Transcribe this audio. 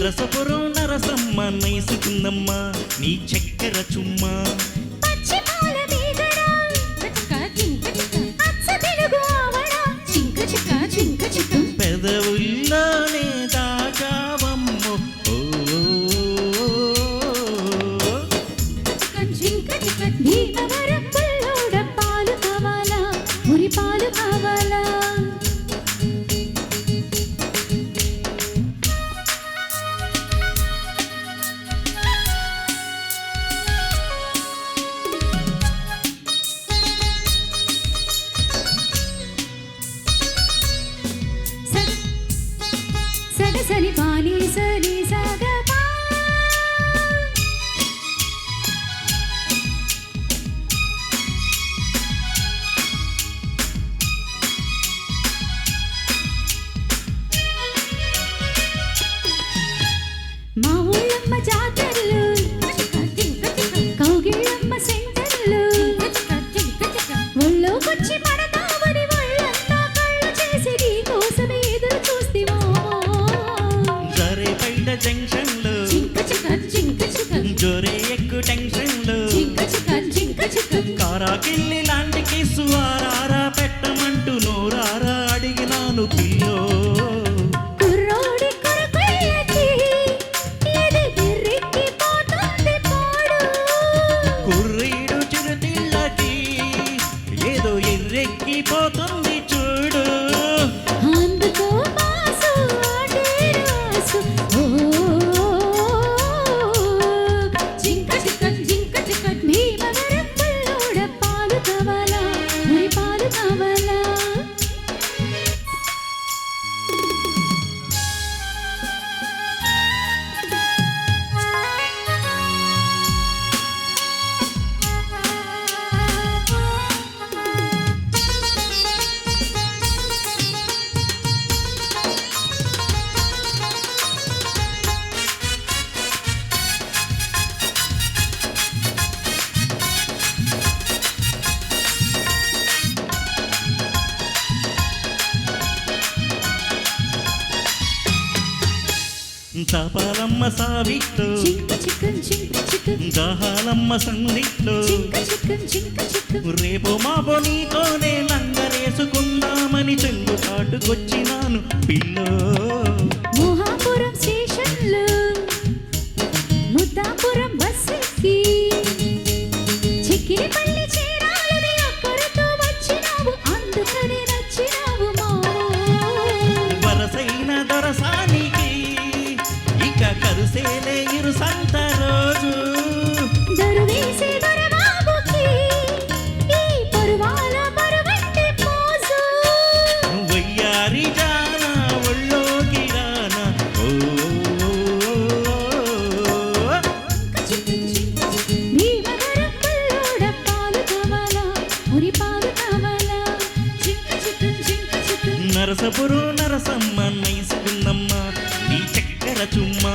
నరసపురం నరసమ్మ నైసుకుందమ్మా నీ చక్కెర చుమ్మా. సని పాని సని సగపా మా ఊళ్ళమ్మ జాతర జోరే ఎక్కు టెన్షన్లో. కారాకిల్లి చాపాలమ్మ సావిట్లో. సందిట్లో. చింక చిక్క రేపు మాపో నీతోనే లంగరేసుకుందామని చెంగు చాటుకొచ్చినాను పిల్లో. మోహాపురం స్టేషన్లో ముద్దాపురం బస్ ఎక్కి చిక్కిరిపల్లి చేరాలని అక్కడితో వచ్చినావు అందుకని నచ్చినావు మావో. వరసైన దొరసానికి ఒళ్ళోకి రాన ఓ భీమవరం పుల్లోడ పాలు కావాలా మురి పాలు కావాలా చిక్క చిక్క చిక్క చిక్క. నరసపురు నరసమ్మ నైసుకుందమ్మ నీ చక్కెర చుమ్మా.